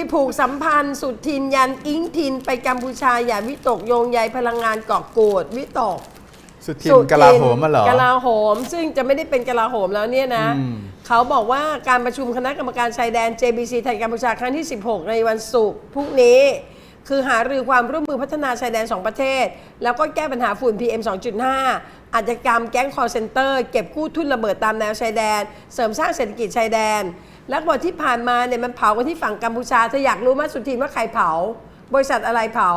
ยผูกสัมพันธ์ สุดทินยันอิงทิน ไปกัมพูชาอย่าวิตกโยงใยพลังงานเกาะกูดวิตก สุทินกลาโหมมาเหรอ กลาโหม ซึ่งจะไม่ได้เป็นกลาโหมแล้วเนี่ยนะ อืม เขาบอกว่าการประชุมคณะกรรมการชายแดน JBC ไทยกัมพูชาครั้งที่ 16 ในวันศุกร์พรุ่งนี้ คือหารือความร่วมมือพัฒนาชายแดน 2 ประเทศ แล้วก็แก้ปัญหาฝุ่น PM 2.5อาชญากรรมแก๊งคอร์เซนเตอร์ เก็บกู้ทุนระเบิดตามแนวชายแดน เสริมสร้างเศรษฐกิจชายแดน แล้วบอกที่ผ่านมาเนี่ยมันเผากันที่ฝั่งกัมพูชาเธออยากรู้ไหมสุทินว่าใครเผา บริษัทอะไรเผา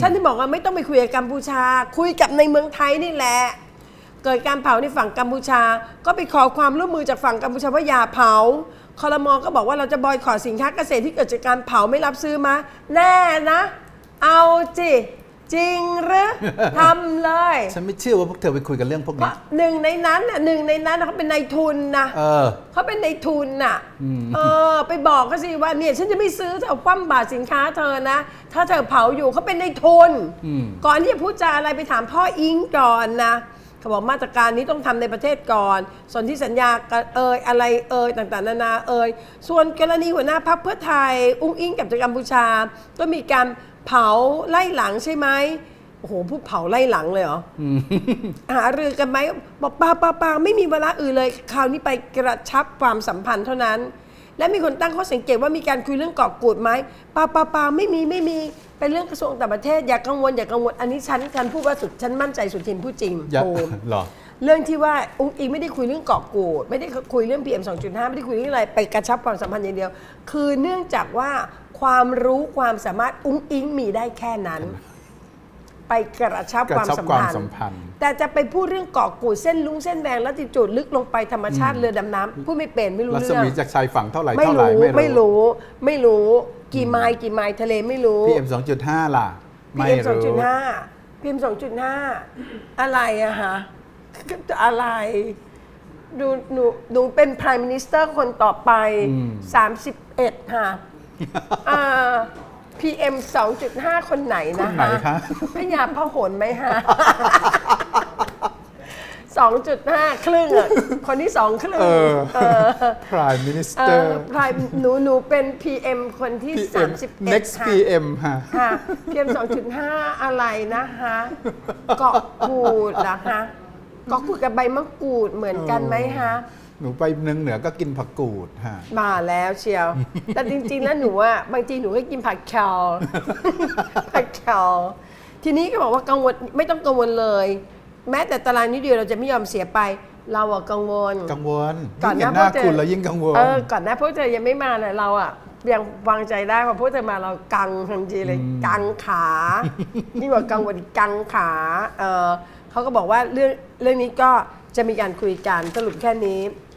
ฉันที่บอกว่าไม่ต้องไปคุยกับกัมพูชา คุยกับในเมืองไทยนี่แหละ เกิดการเผาในฝั่งกัมพูชา ก็ไปขอความร่วมมือจากฝั่งกัมพูชาว่าอย่าเผาคอรมอก็บอกว่าเราจะบอยขอสินค้าเกษตรที่เกิดจากการเผาไม่รับซื้อมา แน่นะ เอาจิ จริงหรือ ทำเลยฉันไม่เชื่อว่าพวกเธอไปคุยกันเรื่องพวกเพนี้ราะหนึ่งในนั้นน่ะหนึ่งในนั้นน่ะเขาเป็นนายทุนนะเออ เขาเป็นในทุนน่ะอืม เออไปบอกเขาสิว่าเนี่ยฉันจะไม่ซื้อเธอเอาคว่ำบาตรสินค้าเธอนะ ถ้าเธอเผาอยู่เขาเป็นในทุน อืม ก่อนที่จะพูดจาอะไรไปถามพ่ออิงก่อนนะเขาบอกมาตรการนี้ต้องทำในประเทศก่อนส่วนที่สัญญากับเอยอะไรเอยต่างๆ นานาเอยส่วนกรณีหัวหน้าพรรคเพื่อไทย อุ้งอิงกับจากกัมพูชา ก็มีการเผาไล่หลังใช่ไหมโอ้โหพูดเผาไล่หลังเลยเหรอหารือกันไหมบอกเปล่าเปล่าเปล่าไม่มีเวลาอื่นเลย คราวนี้ไปกระชับความสัมพันธ์เท่านั้น และมีคนตั้งข้อสังเกตว่ามีการคุยเรื่องเกาะกูดไหมเปล่าเปล่าเปล่าไม่มีไม่มีเป็นเรื่องกระทรวงต่างประเทศอย่ากังวลอย่ากังวลอันนี้ฉันฉันพูดว่าสุดฉันมั่นใจสุดทินพูดจริงอย่าโอมเหรอ เรื่องที่ว่าอุ้งอิงไม่ได้คุยเรื่องเกาะกูด ไม่ได้คุยเรื่อง PM 2.5 ไม่ได้คุยเรื่องอะไรไปกระชับความสัมพันธ์อย่างเดียว คือเนื่องจากว่าความรู้ความสามารถอุ้งอิงมีได้แค่นั้น ไปกระชับกระความชับสัมความพันสัมธ์พันธ์ แต่จะไปพูดเรื่องเกาะกูดเส้นลุงเส้นแดงลัติจูดลึกลงไปธรรมชาติเรือดำน้ำพูดไม่เป็นไม่รู้รัศเรื่อง มีจากชายฝั่งเท่าไหร่ไม่เท่าไหร่รู้ไม่ไม่รู้รู้ไม่รู้กี่ไมล์กี่ไมล์ทะเลไม่รู้ PM 2.5ล่ะ ไม่ PM รู้2.5 PM 2.5อะไรอะฮะ อะไร ดูหนูหนูเป็น Prime Minister คนต่อไป อืม 31 ค่ะอ่า PM 2.5 คนไหนคนนะไหนคะพญาพหลไหมฮะ 2.5 ครึ่งอะคนที่สองครึ่งเออ เออ Prime เอ Minister อ Prime หนูหนูเป็น PM คนที่ PM 31 next ค่ะ PM ฮะ ค่ะ PM 2.5 อะไรนะคะ เกาะกูดนะคะเกาะกูดกับใบมะกรูดเหมือนกันไหมคะหนูไปเมืองเหนือก็กินผักกูดฮะ มาแล้วเชียว แต่จริง ๆ แล้วหนูอะบางทีหนูก็กินผักแคลผักแคลทีนี้ก็บอกว่ากังวลไม่ต้องกังวลเลย แม้แต่ตารางนิดเดียวเราจะไม่ยอมเสียไป เราอะกังวล กังวลก่อนยิ่งหเห็น้านหน้าพวกเธอ คุณแล้วยิ่งกังวล เออก่อนหน้าพวกเธอยังไม่มาเนี่ยเราอะยังวางใจได้พอพวกเธอมาเรากังทันทีเลยกังขายิ่งกว่ากังวลกังขาเออ เขาก็บอกว่าเรื่องเรื่องนี้ก็จะมีการคุยกันสรุปแค่นี้